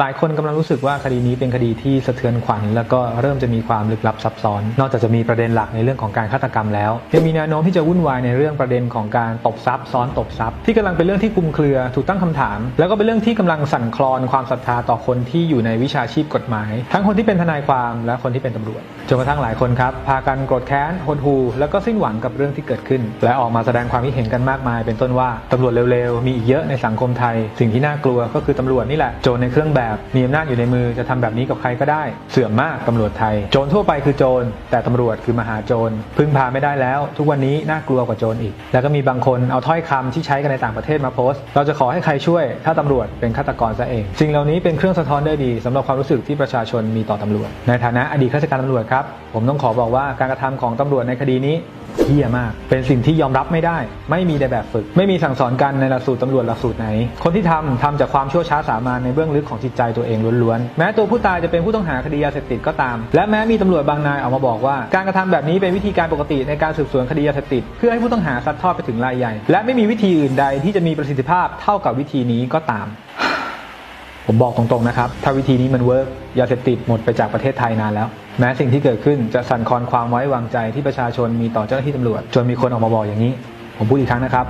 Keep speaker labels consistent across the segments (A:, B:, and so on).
A: หลายคนกำลังรู้สึกว่าคดีนี้เป็นคดีที่สะเทือนขวัญ แล้วก็เริ่มจะมีความลึกลับซับซ้อน นอกจากจะมีประเด็นหลักในเรื่องของการฆาตกรรมแล้วยังมีแนวโน้มที่จะวุ่นวายในเรื่องประเด็นของการตบทรัพย์ซ้อนตบทรัพย์ที่กำลังเป็นเรื่องที่คุมเครือถูกตั้งคำถาม แล้วก็เป็นเรื่องที่กำลังสั่นคลอนความศรัทธาต่อคนที่อยู่ในวิชาชีพกฎหมาย ทั้งคนที่เป็นทนายความและคนที่เป็นตำรวจจนกระทั่งหลายคนครับพากันโกรธแค้นหดหู่แล้วก็สิ้นหวังกับเรื่องที่เกิดขึ้น และออกมาแสดงความคิดเห็นกันมากมาย เป็นต้นว่าตำรวจเร็วๆมีอีกเยอะในสังคมไทย สิ่งที่น่ากลัวก็คือตำรวจนี่แหละโจรในเครื่องแบบมีอำนาจอยู่ในมือจะทำแบบนี้กับใครก็ได้ เสื่อมมากตำรวจไทย โจรทั่วไปคือโจร แต่ตำรวจคือมหาโจร พึ่งพาไม่ได้แล้ว ทุกวันนี้น่ากลัวกว่าโจรอีก แล้วก็มีบางคนเอาถ้อยคำที่ใช้กันในต่างประเทศมาโพสต์ เราจะขอให้ใครช่วย ถ้าตำรวจเป็นฆาตกรซะเองสิ่งเหล่านี้เป็นเครื่องสะท้อนได้ดีสำหรับความรู้สึกที่ประชาชนมีต่อตำรวจ ในฐานะอดีตข้าราชการตำรวจครับผมต้องขอบอกว่าการกระทำของตำรวจในคดีนี้เหี้ยมาก เป็นสิ่งที่ยอมรับไม่ได้ ไม่มีในแบบฝึก ไม่มีสั่งสอนกันในหลักสูตรตำรวจหลักสูตรไหน คนที่ทำทำจากความชั่วช้าสามัญในเบื้องลึกของจิตใจตัวเองล้วนๆ แม้ตัวผู้ตายจะเป็นผู้ต้องหาคดียาเสพติดก็ตาม และแม้มีตำรวจบางนายออกมาบอกว่า การกระทำแบบนี้เป็นวิธีการปกติในการสืบสวนคดียาเสพติดเพื่อให้ผู้ต้องหาซัดทอดไปถึงรายใหญ่ และไม่มีวิธีอื่นใดที่จะมีประสิทธิภาพเท่ากับวิธีนี้ก็ตาม ผมบอกตรงๆนะครับ ถ้าวิธีนี้มันเวิร์กยาเสพติดหมดไปจากประเทศไทยนานแล้วแม้สิ่งที่เกิดขึ้นจะสั่นคลอนความไว้วางใจที่ประชาชนมีต่อเจ้าหน้าที่ตำรวจ จนมีคนออกมาบอกอย่างนี้ ผมพูดอีกครั้งนะครับ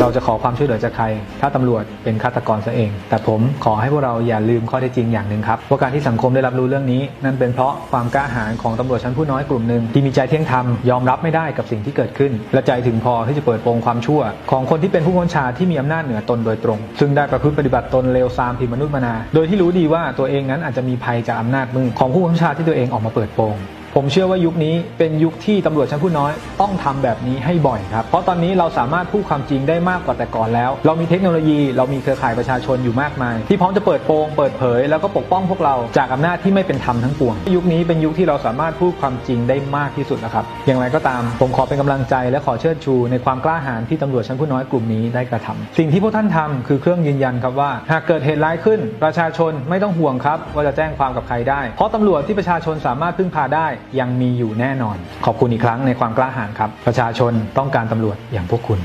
A: เราจะขอความช่วยเหลือจากใคร ถ้าตำรวจเป็นฆาตกรซะเอง แต่ผมขอให้พวกเราอย่าลืมข้อเท็จจริงอย่างหนึ่งครับว่าการที่สังคมได้รับรู้เรื่องนี้ นั่นเป็นเพราะความกล้าหาญของตำรวจชั้นผู้น้อยกลุ่มหนึ่งที่มีใจเที่ยงธรรมยอมรับไม่ได้กับสิ่งที่เกิดขึ้น และใจถึงพอที่จะเปิดโปงความชั่ว ของคนที่เป็นผู้บัญชาที่มีอำนาจเหนือตนโดยตรง ซึ่งได้ประพฤติปฏิบัติตนเลวทรามผิดมนุษย์มนา โดยที่รู้ดีว่าตัวเองนั้นอาจจะมีภัยจากอำนาจมืดของผู้บัญชาที่ตัวเองออกมาเปิดโปงผมเชื่อว่ายุคนี้เป็นยุคที่ตำรวจชั้นผู้น้อยต้องทำแบบนี้ให้บ่อยครับ เพราะตอนนี้เราสามารถพูดความจริงได้มากกว่าแต่ก่อนแล้ว เรามีเทคโนโลยีเรามีเครือข่ายประชาชนอยู่มากมาย ที่พร้อมจะเปิดโปงเปิดเผย แล้วก็ปกป้องพวกเราจากอำนาจที่ไม่เป็นธรรมทั้งปวง ยุคนี้เป็นยุคที่เราสามารถพูดความจริงได้มากที่สุดนะครับ อย่างไรก็ตามผมขอเป็นกำลังใจและขอเชิดชู ในความกล้าหาญที่ตำรวจชั้นผู้น้อยกลุ่มนี้ได้กระทำสิ่งที่พวกท่านทำคือเครื่องยืนยันครับว่า หากเกิดเหตุร้ายขึ้น ประชาชนไม่ต้องห่วงครับว่าจะแจ้งความกับใครได้ เพราะตำรวจที่ประชาชนสามารถพึ่งพาได้ยังมีอยู่แน่นอน ขอบคุณอีกครั้งในความกล้าหาญครับ ประชาชนต้องการตำรวจอย่างพวกคุณ